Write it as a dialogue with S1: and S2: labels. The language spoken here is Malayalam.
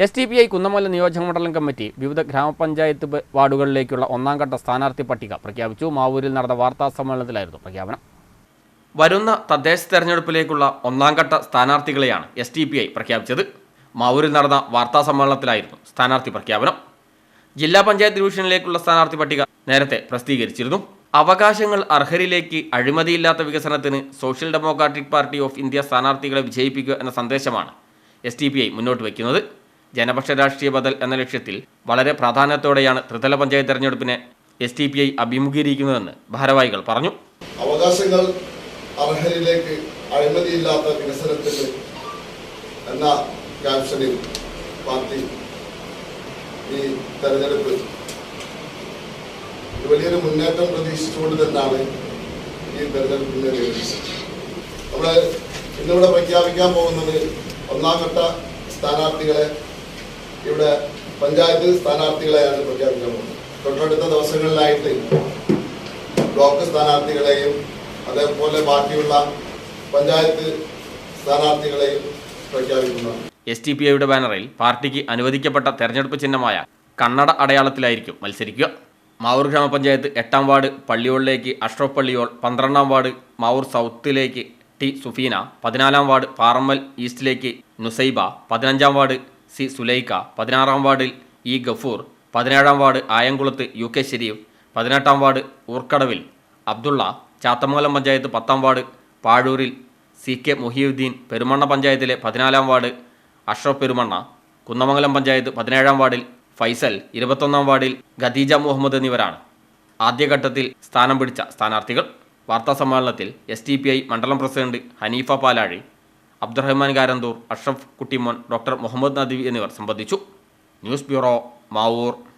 S1: S T P I Kunnamala നിയോജകമണ്ഡലം കമ്മിറ്റി വിവിധ ഗ്രാമപഞ്ചായത്ത് വാർഡുകളിലേക്കുള്ള ഒന്നാം ഘട്ട സ്ഥാനാർത്ഥി പട്ടിക പ്രഖ്യാപിച്ചു. മാവൂരിൽ നടന്ന വാർത്താ സമ്മേളനത്തിലായിരുന്നു പ്രഖ്യാപനം. വരുന്ന തദ്ദേശ തെരഞ്ഞെടുപ്പിലേക്കുള്ള ഒന്നാം ഘട്ട സ്ഥാനാർത്ഥികളെയാണ് എസ് ടി പി ഐ പ്രഖ്യാപിച്ചത്. മാവൂരിൽ നടന്ന വാർത്താ സമ്മേളനത്തിലായിരുന്നു സ്ഥാനാർത്ഥി പ്രഖ്യാപനം. ജില്ലാ പഞ്ചായത്ത് ഡിവിഷനിലേക്കുള്ള സ്ഥാനാർത്ഥി പട്ടിക നേരത്തെ പ്രസിദ്ധീകരിച്ചിരുന്നു. അവകാശങ്ങൾ അർഹരിലേക്ക് അഴിമതിയില്ലാത്ത വികസനത്തിന് social democratic party of India സ്ഥാനാർത്ഥികളെ വിജയിപ്പിക്കുക എന്ന സന്ദേശമാണ് എസ് പി ഐ മുന്നോട്ട് വയ്ക്കുന്നത്. ജനപക്ഷ രാഷ്ട്രീയ ബദൽ എന്ന ലക്ഷ്യത്തിൽ വളരെ പ്രാധാന്യത്തോടെയാണ് ത്രിതല പഞ്ചായത്ത് തെരഞ്ഞെടുപ്പിനെ എസ് ടി പി ഐ അഭിമുഖീകരിക്കുന്നതെന്ന് ഭാരവാഹികൾ പറഞ്ഞു.
S2: അവകാശങ്ങൾ അർഹരിലേക്ക് അഴിമതിയില്ലാത്ത വികസനത്തിന് എന്ന ക്യാപ്ഷനിൽ പാർട്ടി ഈ തെരഞ്ഞെടുപ്പ് വലിയൊരു മുന്നേറ്റം പ്രതീക്ഷിച്ചുകൊണ്ട് തന്നെയാണ് ഈ തെരഞ്ഞെടുപ്പിനെ നമ്മൾ ഇന്നിവിടെ പ്രഖ്യാപിക്കാൻ പോകുന്നത് ഒന്നാം ഘട്ട സ്ഥാനാർത്ഥികളെ ഇവിടെ പഞ്ചായത്ത് സ്ഥാനാർത്ഥികളെയാണ് പ്രഖ്യാപിക്കാൻ പോകുന്നത്. തൊട്ടടുത്ത ദിവസങ്ങളിലായിട്ട് ബ്ലോക്ക് സ്ഥാനാർത്ഥികളെയും അതേപോലെ ബാക്കിയുള്ള പഞ്ചായത്ത് സ്ഥാനാർത്ഥികളെയും പ്രഖ്യാപിക്കുന്നതാണ്
S1: എസ് ടി പി ഐയുടെ ബാനറിൽ പാർട്ടിക്ക് അനുവദിക്കപ്പെട്ട തെരഞ്ഞെടുപ്പ് ചിഹ്നമായ കണ്ണട അടയാളത്തിലായിരിക്കും മത്സരിക്കുക. മാവൂർ ഗ്രാമപഞ്ചായത്ത് എട്ടാം വാർഡ് പള്ളിയോളിലേക്ക് അഷ്റഫ് പള്ളിയോൾ പന്ത്രണ്ടാം വാർഡ് മാവൂർ സൗത്തിലേക്ക് ടി സുഫീന പതിനാലാം വാർഡ് പാറമ്മൽ ഈസ്റ്റിലേക്ക് നുസൈബ പതിനഞ്ചാം വാർഡ് സി സുലൈക്ക പതിനാറാം വാർഡിൽ ഇ ഗഫൂർ പതിനേഴാം വാർഡ് ആയംകുളത്ത് യു കെ ശരീഫ് പതിനെട്ടാം വാർഡ് ഊർക്കടവിൽ അബ്ദുള്ള ചാത്തമംഗലം പഞ്ചായത്ത് പത്താം വാർഡ് പാഴൂരിൽ സി കെ മുഹിയുദ്ദീൻ പെരുമണ്ണ പഞ്ചായത്തിലെ പതിനാലാം വാർഡ് അഷ്റഫ് പെരുമണ്ണ കുന്നമംഗലം പഞ്ചായത്ത് പതിനേഴാം വാർഡിൽ ഫൈസൽ ഇരുപത്തൊന്നാം വാർഡിൽ ഖദീജ മുഹമ്മദ് എന്നിവരാണ്. ആദ്യഘട്ടത്തിൽ സ്ഥാനം പിടിച്ച സ്ഥാനാർത്ഥികൾ. വാർത്താ സമ്മേളനത്തിൽ എസ് ടി പി ഐ മണ്ഡലം പ്രസിഡന്റ് ഹനീഫ പാലാഴി അബ്ദുറഹ്മാൻ കാരന്തൂർ അഷ്റഫ് കുട്ടിമോൻ ഡോക്ടർ മുഹമ്മദ് നദീവ് എന്നിവർ സംബന്ധിച്ചു. News bureau Mavoor.